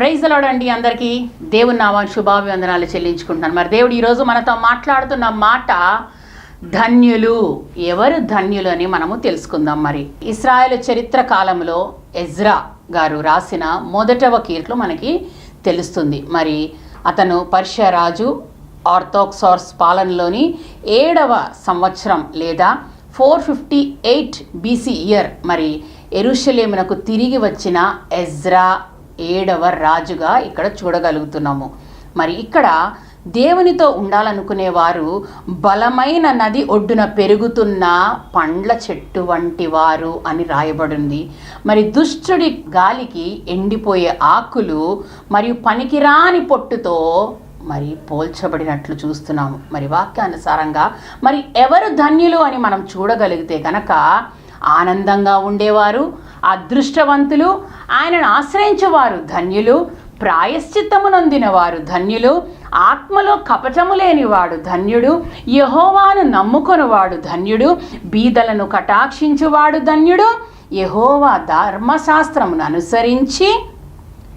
Praise అండి అందరికీ. దేవుని నామాన్ని శుభాభివందనాలు చెల్లించుకుంటున్నాను. మరి దేవుడు ఈరోజు మనతో మాట్లాడుతున్న మాట ధన్యులు. ఎవరు ధన్యులు అని మనము తెలుసుకుందాం మరి. ఇస్రాయల్ చరిత్ర కాలంలో ఎజ్రా గారు రాసిన మొదటవ కీర్తులు మనకి తెలుస్తుంది. మరి అతను పర్షియా రాజు ఆర్థోక్సార్స్ పాలనలోని ఏడవ సంవత్సరం లేదా four fifty eight BC year మరి ఎరుషలేమునకు తిరిగి వచ్చిన ఎజ్రా ఏడవ రాజుగా ఇక్కడ చూడగలుగుతున్నాము. మరి ఇక్కడ దేవునితో ఉండాలనుకునే వారు బలమైన నది ఒడ్డున పెరుగుతున్న పండ్ల చెట్టు వంటి వారు అని రాయబడింది. మరి దుష్టుడి గాలికి ఎండిపోయే ఆకులు మరియు పనికిరాని పొట్టుతో మరి పోల్చబడినట్లు చూస్తున్నాము. మరి వాక్యానుసారంగా మరి ఎవరు ధన్యులు అని మనం చూడగలిగితే కనుక ఆనందంగా ఉండేవారు అదృష్టవంతులు ఆయనను ఆశ్రయించేవారు ధన్యులు ప్రాయశ్చిత్తమునందిన వారు ధన్యులు ఆత్మలో కపటము లేనివాడు ధన్యుడు యహోవాను నమ్ముకొనివాడు ధన్యుడు బీదలను కటాక్షించువాడు ధన్యుడు యహోవా ధర్మశాస్త్రమును అనుసరించి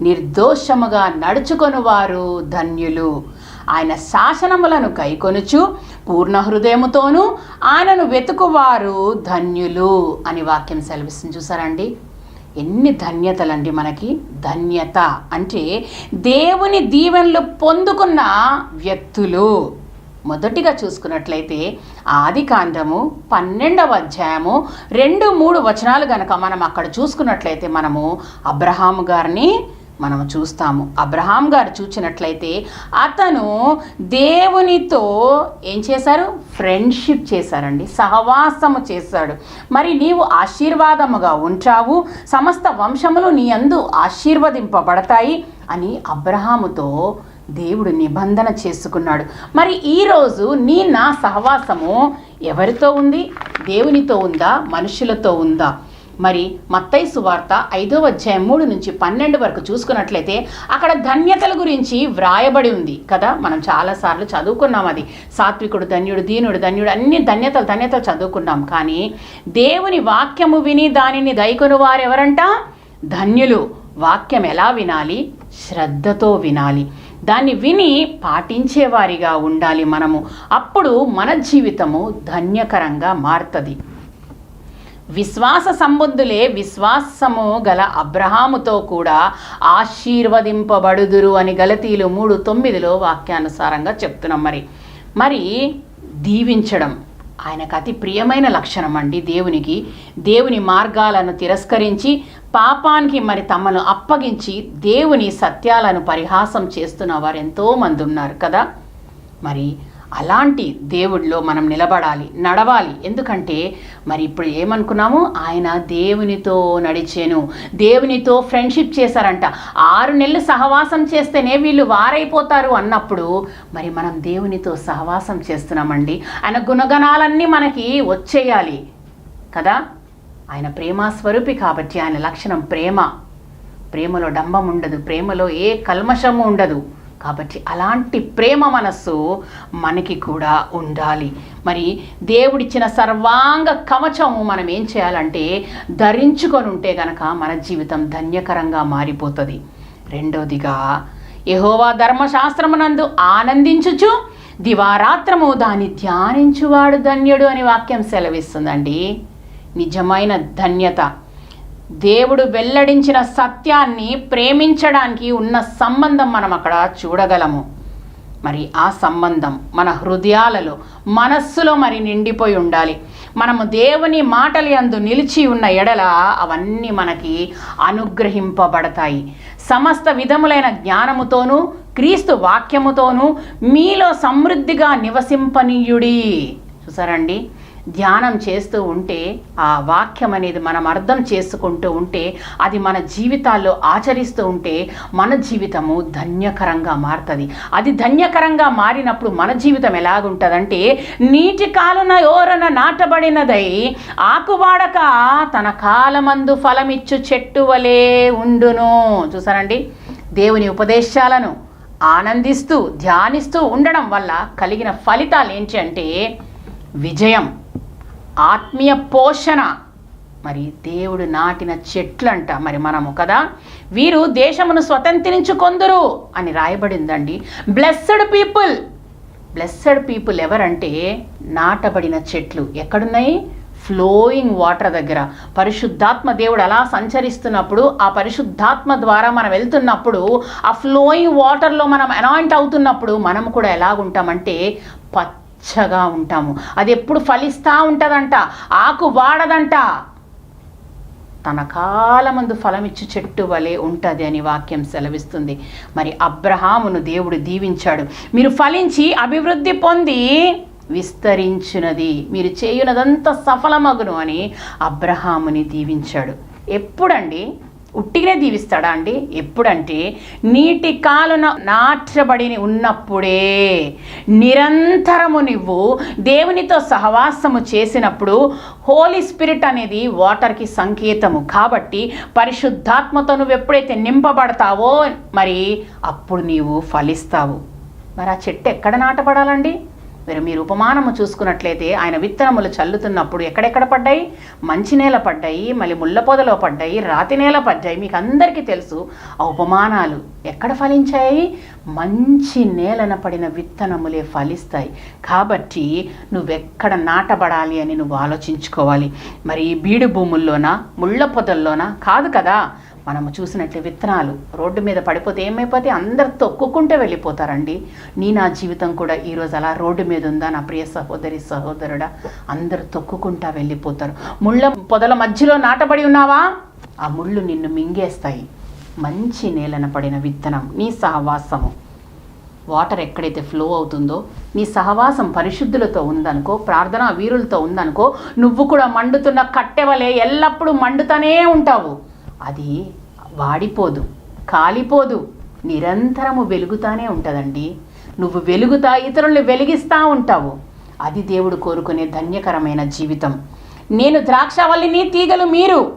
నిర్దోషముగా నడుచుకొనువారు ధన్యులు. ఆయన శాసనములను కైకొనుచు పూర్ణ హృదయముతోనూ ఆయనను వెతుకువారు ధన్యులు అని వాక్యం సెలవిస్తుంది. చూసారండి? ఎన్ని ధన్యతలండి మనకి? ధన్యత అంటే దేవుని దీవెనలు పొందుకున్న వ్యక్తులు. మొదటిగా చూసుకున్నట్లయితే ఆది కాండము పన్నెండవ అధ్యాయము రెండు మూడు వచనాలు గనక మనం అక్కడ చూసుకున్నట్లయితే మనము అబ్రహాము గారిని మనం చూస్తాము. అబ్రహాం గారు చూచినట్లయితే అతను దేవునితో ఏం చేశారు? ఫ్రెండ్షిప్ చేశారండి. సహవాసము చేశాడు. మరి నీవు ఆశీర్వాదముగా ఉంటావు. సమస్త వంశములు నీ అందు ఆశీర్వదింపబడతాయి అని అబ్రహాముతో దేవుడు నిబంధన చేసుకున్నాడు. మరి ఈరోజు నీ నా సహవాసము ఎవరితో ఉంది? దేవునితో ఉందా? మనుషులతో ఉందా? మరి మత్తయి సువార్త ఐదో అధ్యాయం మూడు నుంచి పన్నెండు వరకు చూసుకున్నట్లయితే అక్కడ ధన్యతల గురించి వ్రాయబడి ఉంది కదా? మనం చాలాసార్లు చదువుకున్నాం అది. సాత్వికుడు ధన్యుడు దీనుడు ధన్యుడు అన్ని ధన్యతలు ధన్యతలు చదువుకున్నాం. కానీ దేవుని వాక్యము విని దానిని దైకొను వారెవరంట? ధన్యులు. వాక్యం ఎలా వినాలి? శ్రద్ధతో వినాలి. దాన్ని విని పాటించేవారిగా ఉండాలి మనము. అప్పుడు మన జీవితము ధన్యకరంగా మారుతుంది. విశ్వాస సంబంధులే విశ్వాసము గల అబ్రహాముతో కూడా ఆశీర్వదింపబడుదురు అని గలతీలు మూడు తొమ్మిదిలో వాక్యానుసారంగా చెప్తున్నాం మరి. మరి దీవించడం ఆయనకు అతి ప్రియమైన లక్షణం అండి దేవునికి. దేవుని మార్గాలను తిరస్కరించి పాపానికి మరి తమను అప్పగించి దేవుని సత్యాలను పరిహాసం చేస్తున్న వారు ఎంతోమంది ఉన్నారు కదా. మరి అలాంటి దేవుడిలో మనం నిలబడాలి నడవాలి. ఎందుకంటే మరి ఇప్పుడు ఏమనుకున్నాము? ఆయన దేవునితో నడిచాను. దేవునితో ఫ్రెండ్షిప్ చేశారంట. ఆరు నెలలు సహవాసం చేస్తేనే వీళ్ళు వారైపోతారు అన్నప్పుడు మరి మనం దేవునితో సహవాసం చేస్తున్నామండి. ఆయన గుణగణాలన్నీ మనకి వచ్చేయాలి కదా? ఆయన ప్రేమ స్వరూపి కాబట్టి ఆయన లక్షణం ప్రేమ. ప్రేమలో డంబం ఉండదు. ప్రేమలో ఏ కల్మషము ఉండదు. కాబట్టి అలాంటి ప్రేమ మనస్సు మనకి కూడా ఉండాలి. మరి దేవుడిచ్చిన సర్వాంగ కవచము మనం ఏం చేయాలంటే ధరించుకొని ఉంటే గనక మన జీవితం ధన్యకరంగా మారిపోతుంది. రెండవదిగా యహోవా ధర్మశాస్త్రమునందు ఆనందించుచు దివారాత్రము దాన్ని ధ్యానించువాడు ధన్యుడు అని వాక్యం సెలవిస్తుందండి. నిజమైన ధన్యత. దేవుడు వెల్లడించిన సత్యాన్ని ప్రేమించడానికి ఉన్న సంబంధం మనం అక్కడ చూడగలము. మరి ఆ సంబంధం మన హృదయాలలో మనస్సులో మరి నిండిపోయి ఉండాలి. మనము దేవుని మాటలు అందు నిలిచి ఉన్న ఎడల అవన్నీ మనకి అనుగ్రహింపబడతాయి. సమస్త విధములైన జ్ఞానముతోనూ క్రీస్తు వాక్యముతోనూ మీలో సమృద్ధిగా నివసింపనీయుడి. చూసారండి? ధ్యానం చేస్తూ ఉంటే ఆ వాక్యం అనేది మనం అర్థం చేసుకుంటూ ఉంటే అది మన జీవితాల్లో ఆచరిస్తూ ఉంటే మన జీవితము ధన్యకరంగా మారుతుంది. అది ధన్యకరంగా మారినప్పుడు మన జీవితం ఎలాగుంటుందంటే నీటి కాలున ఓరన నాటబడినదై ఆకువాడక తన కాలమందు ఫలమిచ్చు చెట్టు వలె ఉండును. చూసారండి? దేవుని ఉపదేశాలను ఆనందిస్తూ ధ్యానిస్తూ ఉండడం వల్ల కలిగిన ఫలితాలు ఏంటి అంటే విజయం. ఆత్మీయ పోషణ. మరి దేవుడు నాటిన చెట్లంట మరి మనము కదా? వీరు దేశమును స్వతంత్రించుకొందురు అని రాయబడిందండి. బ్లెస్సడ్ పీపుల్ బ్లెస్సడ్ పీపుల్ ఎవరంటే నాటబడిన చెట్లు. ఎక్కడున్నాయి? ఫ్లోయింగ్ వాటర్ దగ్గర. పరిశుద్ధాత్మ దేవుడు అలా సంచరిస్తున్నప్పుడు ఆ పరిశుద్ధాత్మ ద్వారా మనం వెళ్తున్నప్పుడు ఆ ఫ్లోయింగ్ వాటర్లో మనం అనాయింట్ అవుతున్నప్పుడు మనం కూడా ఎలాగుంటామంటే పచ్చగా ఉంటాము. అది ఎప్పుడు ఫలిస్తూ ఉంటుందంట ఆకు వాడదంట. తన కాలమందు ఫలమిచ్చు చెట్టు వలె ఉంటుంది అని వాక్యం సెలవిస్తుంది. మరి అబ్రహామును దేవుడు దీవించాడు. మీరు ఫలించి అభివృద్ధి పొంది విస్తరించినది. మీరు చేయునదంతా సఫలమగును అని అబ్రహాముని దీవించాడు. ఎప్పుడండి? ఉట్టిగానే దీవిస్తాడా అండి? ఎప్పుడంటే నీటి కాలున నాట్యబడి ఉన్నప్పుడే నిరంతరము నువ్వు దేవునితో సహవాసము చేసినప్పుడు హోలీ స్పిరిట్ అనేది వాటర్కి సంకేతము. కాబట్టి పరిశుద్ధాత్మతో నువ్వు ఎప్పుడైతే నింపబడతావో మరి అప్పుడు నీవు ఫలిస్తావు. మరి ఆ చెట్టు ఎక్కడ నాటబడాలండి? మరి మీరు ఉపమానము చూసుకున్నట్లయితే ఆయన విత్తనములు చల్లుతున్నప్పుడు ఎక్కడెక్కడ పడ్డాయి? మంచి నేల పడ్డాయి మళ్ళీ ముళ్ళ పొదలో పడ్డాయి రాతి నేల పడ్డాయి. మీకు అందరికీ తెలుసు ఆ ఉపమానాలు ఎక్కడ ఫలించాయి? మంచి నేలన పడిన విత్తనములే ఫలిస్తాయి. కాబట్టి నువ్వెక్కడ నాటబడాలి అని నువ్వు ఆలోచించుకోవాలి. మరి బీడు భూముల్లోనా ముళ్ళ పొదల్లోనా? కాదు కదా. మనము చూసినట్టు విత్తనాలు రోడ్డు మీద పడిపోతే ఏమైపోతే అందరు తొక్కుకుంటే వెళ్ళిపోతారండి. నీ నా జీవితం కూడా ఈరోజు అలా రోడ్డు మీద ఉందా? నా ప్రియ సహోదరి సహోదరుడా అందరు తొక్కుకుంటా వెళ్ళిపోతారు. ముళ్ళ పొదల మధ్యలో నాటబడి ఉన్నావా? ఆ ముళ్ళు నిన్ను మింగేస్తాయి. మంచి నేలన పడిన విత్తనం నీ సహవాసము. వాటర్ ఎక్కడైతే ఫ్లో అవుతుందో నీ సహవాసం పరిశుద్ధులతో ఉందనుకో ప్రార్థన వీరులతో ఉందనుకో నువ్వు కూడా మండుతున్న కట్టెవలే ఎల్లప్పుడూ మండుతూనే ఉంటావు. అది వాడిపోదు కాలిపోదు. నిరంతరము వెలుగుతానే ఉంటుందండి. నువ్వు వెలుగుతా ఇతరుల్ని వెలిగిస్తూ ఉంటావు. అది దేవుడు కోరుకునే ధన్యకరమైన జీవితం. నేను ద్రాక్షవల్లిని తీగలు మీరు.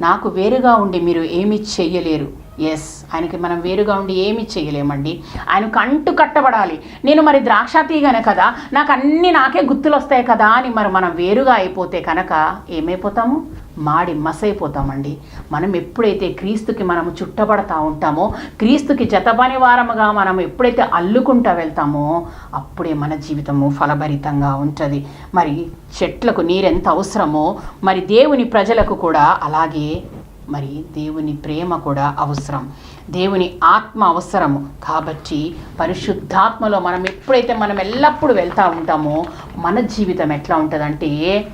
నాకు వేరుగా ఉండి మీరు ఏమి చెయ్యలేరు. ఎస్ ఆయనకి మనం వేరుగా ఉండి ఏమి చేయలేమండి ఆయనకు అంటు కట్టబడాలి. నేను మరి ద్రాక్ష తీగనే కదా? నాకు అన్నీ నాకే గుర్తులు వస్తాయి కదా అని మరి మనం వేరుగా అయిపోతే కనుక ఏమైపోతాము? మాడి మసైపోతామండి. మనం ఎప్పుడైతే క్రీస్తుకి మనము చుట్టబడతా ఉంటామో క్రీస్తుకి జతపని వారముగా మనం ఎప్పుడైతే అల్లుకుంటా వెళ్తామో అప్పుడే మన జీవితము ఫలభరితంగా ఉంటుంది. మరి చెట్లకు నీరెంత అవసరమో మరి దేవుని ప్రజలకు కూడా అలాగే మరి దేవుని ప్రేమ కూడా అవసరం. దేవుని ఆత్మ అవసరము. కాబట్టి పరిశుద్ధాత్మలో మనం ఎప్పుడైతే మనం ఎల్లప్పుడూ వెళ్తూ ఉంటామో మన జీవితం ఎట్లా ఉంటుందంటే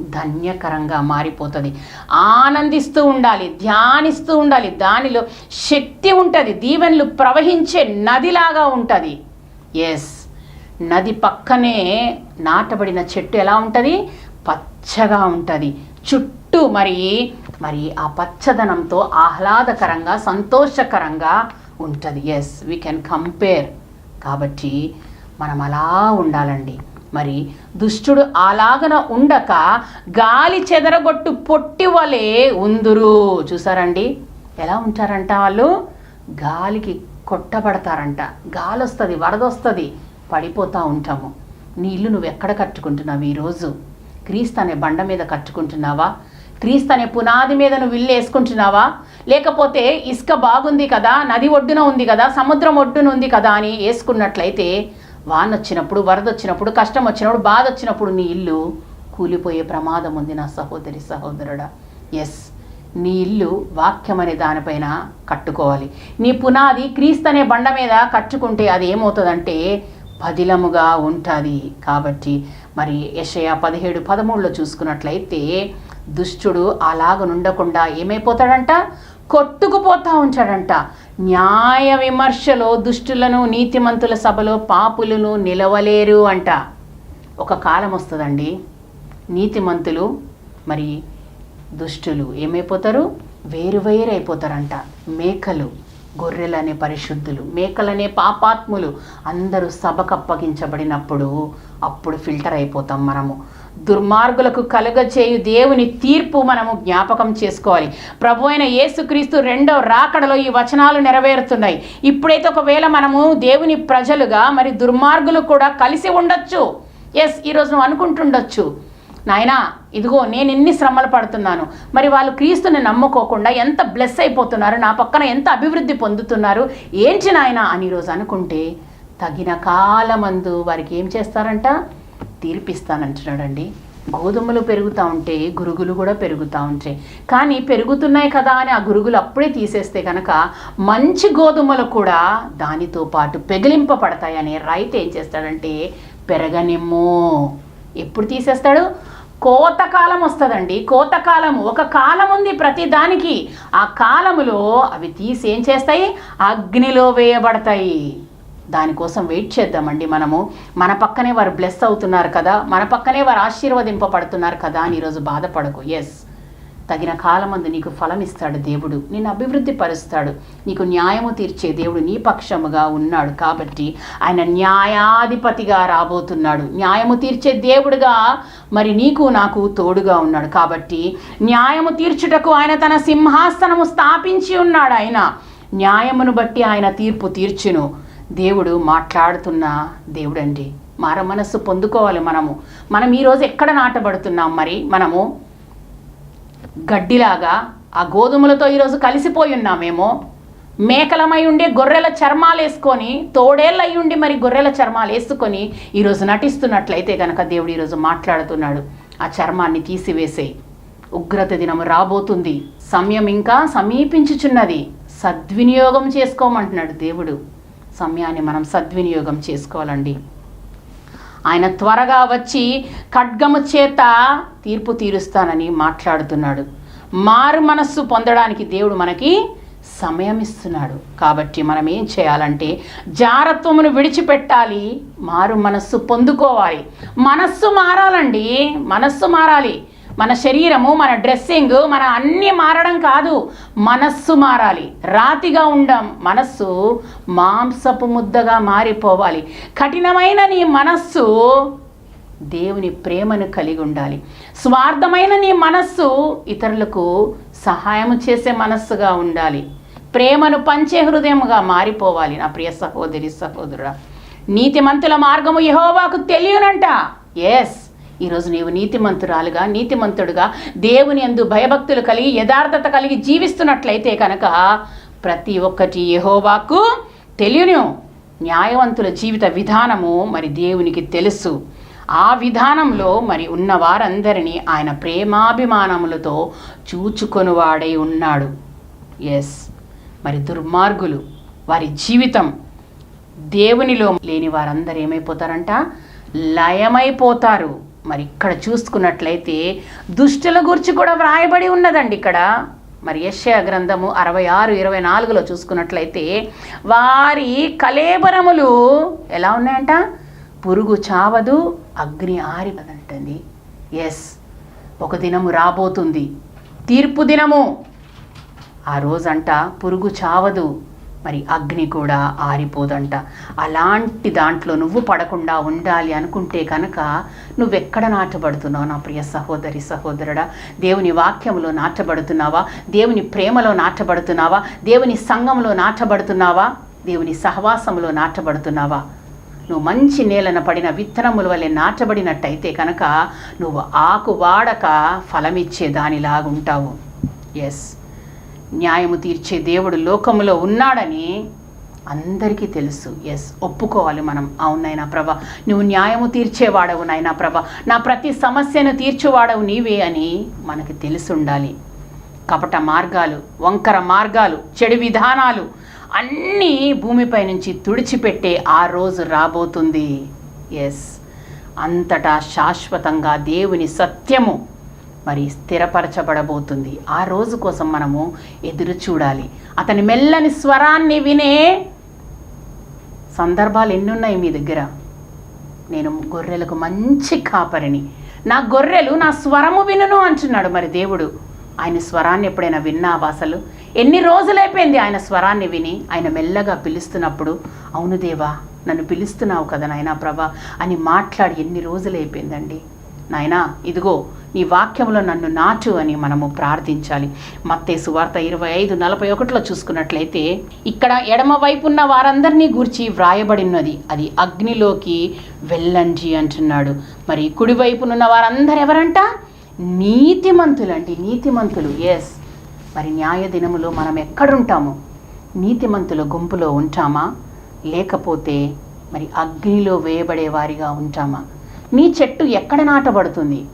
ధన్యకరంగా మారిపోతుంది. ఆనందిస్తూ ఉండాలి ధ్యానిస్తూ ఉండాలి. దానిలో శక్తి ఉంటుంది దీవెనలు ప్రవహించే నదిలాగా ఉంటుంది. ఎస్ నది పక్కనే నాటబడిన చెట్టు ఎలా ఉంటుంది? పచ్చగా ఉంటుంది. చుట్టూ మరి మరి ఆ పచ్చదనంతో ఆహ్లాదకరంగా సంతోషకరంగా ఉంటుంది. ఎస్ వీ కెన్ కంపేర్ కాబట్టి మనం అలా ఉండాలండి. మరి దుష్టుడు అలాగన ఉండక గాలి చెదరగొట్టు పొట్టి వలె ఉందురు. చూసారండి? ఎలా ఉంటారంట వాళ్ళు? గాలికి కొట్టబడతారంట. గాలి వస్తుంది వరదొస్తుంది. పడిపోతూ ఉంటాము. నీ ఇల్లు నువ్వు ఎక్కడ కట్టుకుంటున్నావు ఈరోజు? క్రీస్తు అనే బండ మీద కట్టుకుంటున్నావా? క్రీస్తు అనే పునాది మీద నువ్వు ఇల్లు వేసుకుంటున్నావా? లేకపోతే ఇసుక బాగుంది కదా నది ఒడ్డున ఉంది కదా సముద్రం ఒడ్డున ఉంది కదా అని వేసుకున్నట్లయితే వాన వచ్చినప్పుడు వరద వచ్చినప్పుడు కష్టం వచ్చినప్పుడు బాధ వచ్చినప్పుడు నీ ఇల్లు కూలిపోయే ప్రమాదం ఉంది నా సహోదరి సహోదరుడా. ఎస్ నీ ఇల్లు వాక్యం అనే దానిపైన కట్టుకోవాలి. నీ పునాది క్రీస్తు అనే బండ మీద కట్టుకుంటే అది ఏమవుతుందంటే పదిలముగా ఉంటుంది. కాబట్టి మరి యషయ పదిహేడు పదమూడులో చూసుకున్నట్లయితే దుష్టుడు అలాగనుండకుండా ఏమైపోతాడంట? కొట్టుకుపోతా ఉంటాడంట. న్యాయ విమర్శలో దుష్టులను నీతిమంతుల సభలో పాపులను నిలవలేరు అంట. ఒక కాలం వస్తుందండి. నీతిమంతులు మరి దుష్టులు ఏమైపోతారు? వేరు వేరు అయిపోతారంట మేకలు గొర్రెలనే పరిశుద్ధులు మేకలనే పాపాత్ములు. అందరూ సభకు అప్పగించబడినప్పుడు అప్పుడు ఫిల్టర్ అయిపోతాం మనము. దుర్మార్గులకు కలుగచేయు దేవుని తీర్పు మనము జ్ఞాపకం చేసుకోవాలి. ప్రభు అయిన యేసుక్రీస్తు రెండో రాకడలో ఈ వచనాలు నెరవేరుతున్నాయి. ఇప్పుడైతే ఒకవేళ మనము దేవుని ప్రజలుగా మరి దుర్మార్గులు కూడా కలిసి ఉండొచ్చు. ఎస్ ఈరోజు నువ్వు అనుకుంటుండొచ్చు. నాయనా ఇదిగో నేను ఎన్ని శ్రమలు పడుతున్నాను. మరి వాళ్ళు క్రీస్తుని నమ్ముకోకుండా ఎంత బ్లెస్ అయిపోతున్నారు నా పక్కన ఎంత అభివృద్ధి పొందుతున్నారు. ఏంటి నాయనా అని ఈరోజు అనుకుంటే తగిన కాలమందు వారికి ఏం చేస్తారంట? తీర్పిస్తానంటున్నాడండి. గోధుమలు పెరుగుతూ ఉంటే గురుగులు కూడా పెరుగుతూ ఉంటాయి కానీ పెరుగుతున్నాయి కదా అని ఆ గురుగులు అప్పుడే తీసేస్తే కనుక మంచి గోధుమలు కూడా దానితో పాటు పెగిలింపబడతాయని రైతు ఏం చేస్తాడంటే పెరగనిమ్ము. ఎప్పుడు తీసేస్తాడు? కోతకాలం వస్తుందండి. కోతకాలం ఒక కాలం ఉంది ప్రతి దానికి. ఆ కాలములో అవి తీసి ఏం చేస్తాయి? అగ్నిలో వేయబడతాయి. దానికోసం వెయిట్ చేద్దామండి మనము. మన పక్కనే వారు బ్లెస్ అవుతున్నారు కదా మన పక్కనే వారు ఆశీర్వదింపబడుతున్నారు కదా అని ఈరోజు బాధపడకు. ఎస్ తగిన కాలమందు నీకు ఫలం ఇస్తాడు దేవుడు. నిన్ను అభివృద్ధి పరుస్తాడు. నీకు న్యాయము తీర్చే దేవుడు నీ పక్షముగా ఉన్నాడు కాబట్టి ఆయన న్యాయాధిపతిగా రాబోతున్నాడు. న్యాయము తీర్చే దేవుడుగా మరి నీకు నాకు తోడుగా ఉన్నాడు కాబట్టి న్యాయము తీర్చుటకు ఆయన తన సింహాసనము స్థాపించి ఉన్నాడు ఆయన. న్యాయమును బట్టి ఆయన తీర్పు తీర్చును. దేవుడు మాట్లాడుతున్న దేవుడండి. మార మనస్సు పొందుకోవాలి మనము. మనం ఈరోజు ఎక్కడ నాటబడుతున్నాం మరి? మనము గడ్డిలాగా ఆ గోధుమలతో ఈరోజు కలిసిపోయి ఉన్నామేమో మేకలమై ఉండే గొర్రెల చర్మాలు వేసుకొని తోడేళ్ళై ఉండి మరి గొర్రెల చర్మాలు వేసుకొని ఈరోజు నటిస్తున్నట్లయితే కనుక దేవుడు ఈరోజు మాట్లాడుతున్నాడు. ఆ చర్మాన్ని తీసివేసే ఉగ్రత దినము రాబోతుంది. సమయం ఇంకా సమీపించుచున్నది. సద్వినియోగం చేసుకోమంటున్నాడు దేవుడు. సమయాన్ని మనం సద్వినియోగం చేసుకోవాలండి. ఆయన త్వరగా వచ్చి ఖడ్గము చేత తీర్పు తీరుస్తానని మాట్లాడుతున్నాడు. మారు మనస్సు పొందడానికి దేవుడు మనకి సమయం ఇస్తున్నాడు. కాబట్టి మనం ఏం చేయాలంటే జారత్వమును విడిచిపెట్టాలి మారు మనస్సు పొందుకోవాలి. మనస్సు మారాలండి మనస్సు మారాలి. మన శరీరము మన డ్రెస్సింగ్ మన అన్నీ మారడం కాదు మనస్సు మారాలి. రాతిగా ఉండం మనస్సు మాంసపు ముద్దగా మారిపోవాలి. కఠినమైన నీ మనస్సు దేవుని ప్రేమను కలిగి ఉండాలి. స్వార్థమైన నీ మనస్సు ఇతరులకు సహాయం చేసే మనస్సుగా ఉండాలి. ప్రేమను పంచే హృదయముగా మారిపోవాలి. నా ప్రియ సహోదరి సహోదరుడా నీతిమంతుల మార్గము యహోవాకు తెలియనంట. ఎస్ ఈరోజు నీవు నీతిమంతురాలుగా నీతిమంతుడుగా దేవుని ఎందు భయభక్తులు కలిగి యథార్థత కలిగి జీవిస్తున్నట్లయితే కనుక ప్రతి ఒక్కటి యహోవాకు తెలియను. న్యాయవంతుల జీవిత విధానము మరి దేవునికి తెలుసు. ఆ విధానంలో మరి ఉన్న వారందరినీ ఆయన ప్రేమాభిమానములతో చూచుకొనువాడై ఉన్నాడు. ఎస్ మరి దుర్మార్గులు వారి జీవితం దేవునిలో లేని వారందరూ ఏమైపోతారంట? లయమైపోతారు. మరి ఇక్కడ చూసుకున్నట్లయితే దుష్టుల గురించి కూడా వ్రాయబడి ఉన్నదండి ఇక్కడ. మరి యశ్యా గ్రంథము అరవై ఆరు ఇరవై నాలుగులో చూసుకున్నట్లయితే వారి కలేబరములు ఎలా ఉన్నాయంట? పురుగు చావదు అగ్ని ఆరిపదంటుంది ఎస్ ఒక దినము రాబోతుంది. తీర్పు దినము. ఆ రోజంట పురుగు చావదు మరి అగ్ని కూడా ఆరిపోదంట. అలాంటి దాంట్లో నువ్వు పడకుండా ఉండాలి అనుకుంటే కనుక నువ్వెక్కడ నాటబడుతున్నావు నా ప్రియ సహోదరి సహోదరుడా? దేవుని వాక్యంలో నాటబడుతున్నావా? దేవుని ప్రేమలో నాటబడుతున్నావా? దేవుని సంఘంలో నాటబడుతున్నావా? దేవుని సహవాసంలో నాటబడుతున్నావా? నువ్వు మంచి నేలన పడిన విత్తనముల వలె నాటబడినట్టయితే కనుక నువ్వు ఆకు వాడక ఫలమిచ్చే దానిలాగుంటావు. ఎస్ న్యాయము తీర్చే దేవుడు లోకములో ఉన్నాడని అందరికీ తెలుసు. ఎస్ ఒప్పుకోవాలి మనం. అవునైనా ప్రభ. నువ్వు న్యాయము తీర్చేవాడవు నాయనా ప్రభ. నా ప్రతి సమస్యను తీర్చేవాడవు నీవే అని మనకి తెలిసి ఉండాలి. కపట మార్గాలు వంకర మార్గాలు చెడు విధానాలు అన్నీ భూమిపై నుంచి తుడిచిపెట్టే ఆ రోజు రాబోతుంది. ఎస్ అంతటా శాశ్వతంగా దేవుని సత్యము మరి స్థిరపరచబడబోతుంది. ఆ రోజు కోసం మనము ఎదురు చూడాలి. అతని మెల్లని స్వరాన్ని వినే సందర్భాలు ఎన్నున్నాయి మీ దగ్గర? నేను గొర్రెలకు మంచి కాపరిని. నా గొర్రెలు నా స్వరము వినును అంటున్నాడు మరి దేవుడు. ఆయన స్వరాన్ని ఎప్పుడైనా విన్నా అసలు? ఎన్ని రోజులైపోయింది ఆయన స్వరాన్ని విని? ఆయన మెల్లగా పిలుస్తున్నప్పుడు అవును దేవా నన్ను పిలుస్తున్నావు కదా నాయన ప్రభా అని మాట్లాడి ఎన్ని రోజులైపోయిందండి? నాయనా ఇదిగో నీ వాక్యంలో నన్ను నాటు అని మనము ప్రార్థించాలి. మత్తే సువార్త ఇరవై ఐదు నలభై ఒకటిలో చూసుకున్నట్లయితే ఇక్కడ ఎడమ వైపు ఉన్న వారందరినీ గూర్చి వ్రాయబడినది. అది అగ్నిలోకి వెళ్ళండి అంటున్నాడు. మరి కుడివైపునున్న వారందరు ఎవరంట నీతిమంతులండి నీతిమంతులు. ఎస్ మరి న్యాయ దినములో మనం ఎక్కడుంటాము? నీతిమంతుల గుంపులో ఉంటామా? లేకపోతే మరి అగ్నిలో వేయబడే వారిగా ఉంటామా? నీ చెట్టు ఎక్కడ నాటబడుతుంది?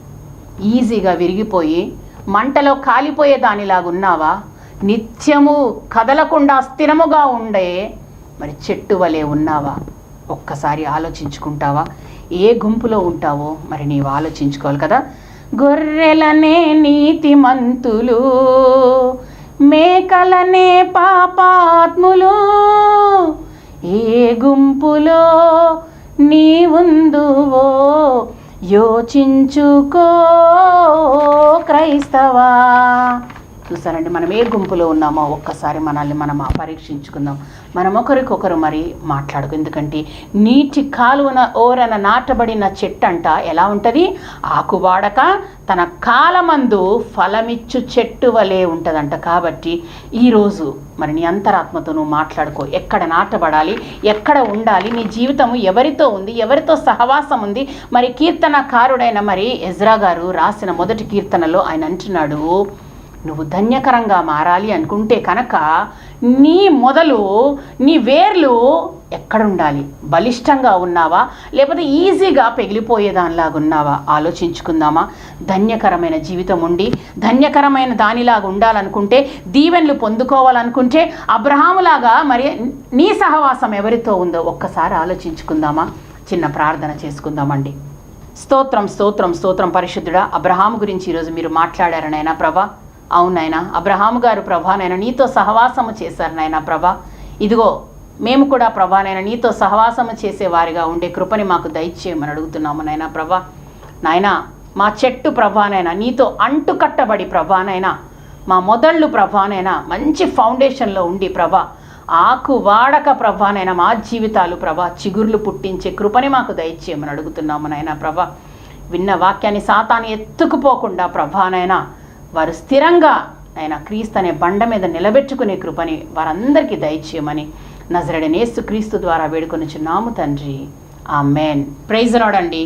ఈజీగా విరిగిపోయి మంటలో కాలిపోయే దానిలాగా ఉన్నావా నిత్యము కదలకుండా స్థిరముగా ఉండే మరి చెట్టు వలె ఉన్నావా? ఒక్కసారి ఆలోచించుకుంటావా? ఏ గుంపులో ఉంటావో మరి నీవు ఆలోచించుకోవాలి కదా? గొర్రెలనే నీతిమంతులు మేకలనే పాపాత్ములు ఏ గుంపులో నీవుందువో యోచించుకో క్రైస్తవా? చూసారండి మనం ఏ గుంపులో ఉన్నామో ఒక్కసారి మనల్ని మనం పరీక్షించుకుందాం. మనం ఒకరికొకరు మరి మాట్లాడుకు ఎందుకంటే నీటి కాలువన ఓరన నాటబడిన చెట్టు అంట ఎలా ఉంటుంది? ఆకు వాడక తన కాలమందు ఫలమిచ్చు చెట్టు వలె ఉంటుందంట. కాబట్టి ఈరోజు మరి నీ అంతరాత్మతో నువ్వు మాట్లాడుకో. ఎక్కడ నాటబడాలి? ఎక్కడ ఉండాలి? నీ జీవితము ఎవరితో ఉంది? ఎవరితో సహవాసం ఉంది? మరి కీర్తనకారుడైన మరి ఎజ్రా గారు రాసిన మొదటి కీర్తనలో ఆయన అంటున్నాడు నువ్వు ధన్యకరంగా మారాలి అనుకుంటే కనుక నీ మొదలు నీ వేర్లు ఎక్కడుండాలి? బలిష్టంగా ఉన్నావా? లేకపోతే ఈజీగా పెగిలిపోయేదానిలాగా ఉన్నావా ఆలోచించుకుందామా? ధన్యకరమైన జీవితం ఉండి ధన్యకరమైన దానిలాగా ఉండాలనుకుంటే దీవెనలు పొందుకోవాలనుకుంటే అబ్రహాములాగా మరి నీ సహవాసం ఎవరితో ఉందో ఒక్కసారి ఆలోచించుకుందామా? చిన్న ప్రార్థన చేసుకుందామండి. స్తోత్రం స్తోత్రం స్తోత్రం పరిశుద్ధుడా అబ్రహాం గురించి ఈరోజు మీరు మాట్లాడారనైనా ప్రభా అవును అవునైనా అబ్రహాము గారు ప్రభా నేను నీతో సహవాసము చేశారు నాయనా ప్రభా. ఇదిగో మేము కూడా ప్రభా నేను నీతో సహవాసము చేసేవారిగా ఉండే కృపని మాకు దయచేయమని అడుగుతున్నాము నాయనా ప్రభా. నాయనా మా చెట్టు ప్రభానైనా నీతో అంటుకట్టబడి ప్రభానైనా మా మొదళ్ళు ప్రభానైనా మంచి ఫౌండేషన్లో ఉండి ప్రభా ఆకు వాడక ప్రభానైనా మా జీవితాలు ప్రభా చిగుర్లు పుట్టించే కృపని మాకు దయచేయమని అడుగుతున్నాము నాయనా ప్రభా. విన్న వాక్యాన్ని సాతాన్ని ఎత్తుకుపోకుండా ప్రభానైనా వారు స్థిరంగా ఆయన క్రీస్తు అనే బండ మీద నిలబెట్టుకునే కృపని వారందరికీ దయచేయమని నజరడనేస్తు క్రీస్తు ద్వారా వేడుకొని నాము తండ్రి. ఆ మేన్ ప్రైజ్ రాడండి